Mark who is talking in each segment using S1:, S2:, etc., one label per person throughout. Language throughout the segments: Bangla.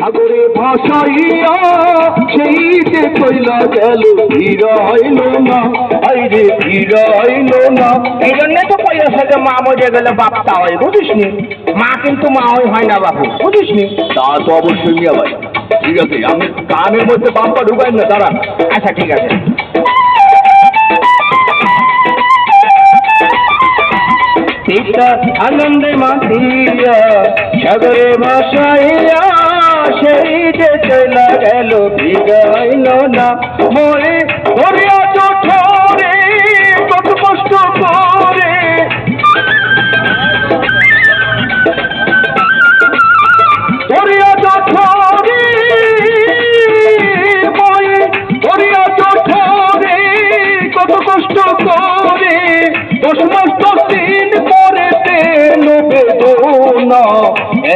S1: সাগরে ভাসাইয়া সেই যে কইলা গেল ফিরাইল না। আইরে ফিরাইল না।
S2: এই জন্যে তো কইয়াছে যে মা মরে গেলে বাপ তা হয় বুঝিস নি? মা কিন্তু মা ওই হয় না বাপু বুঝিস নি?
S1: তা তো অবশ্যই মিয়া ভাই। ঠিক আছে আমি কানের মধ্যে পাম্পা ঢুকাই না দাঁড়ান।
S2: আচ্ছা ঠিক আছে।
S1: পিতা আনন্দে মাতিয়া সাগরে ভাসাইয়া সেই যে চলা গেল বিগাইল না মরে চোঠরে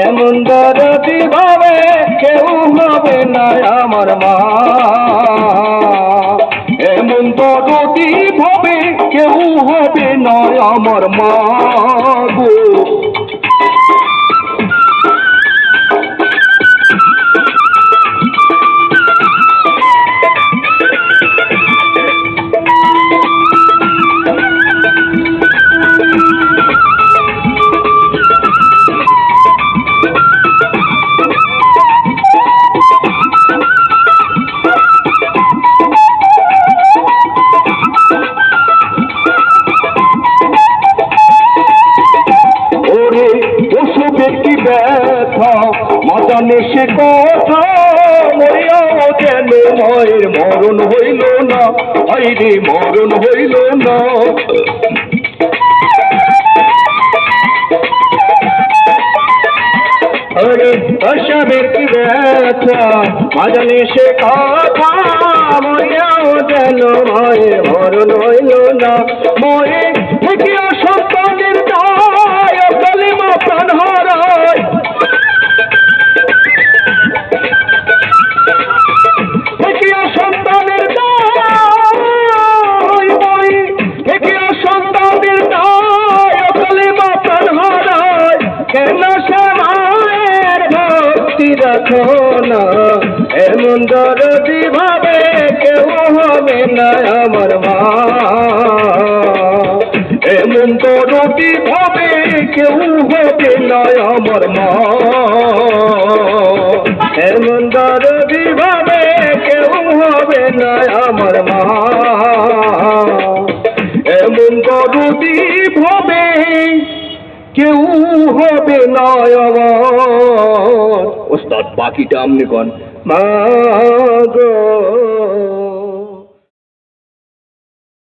S1: এমন দরদি ভাবে কেউ হবে না আমার মা। এমন দরদি ভাবে কেউ হবে না আমার মা মাথা নেশে কথা মরিয়াও যেন মায়ের মরণ হইল না, আইরে মরণ হইল না। মাথা নেশে কথা মরিয়াও যেন মায়ের মরণ হইল না। মরে কেন সে মায়ের ভক্তি রাখো না। এমন দরদি ভাবে কেউ হবে না আমার মা। এমন দরদি ভাবে কেউ হবে না আমার মা। এমন দরদি ভাবে কেউ হবে না আমার কেউ হবে না ওস্তাদ বাকিটা আমনি কন। মা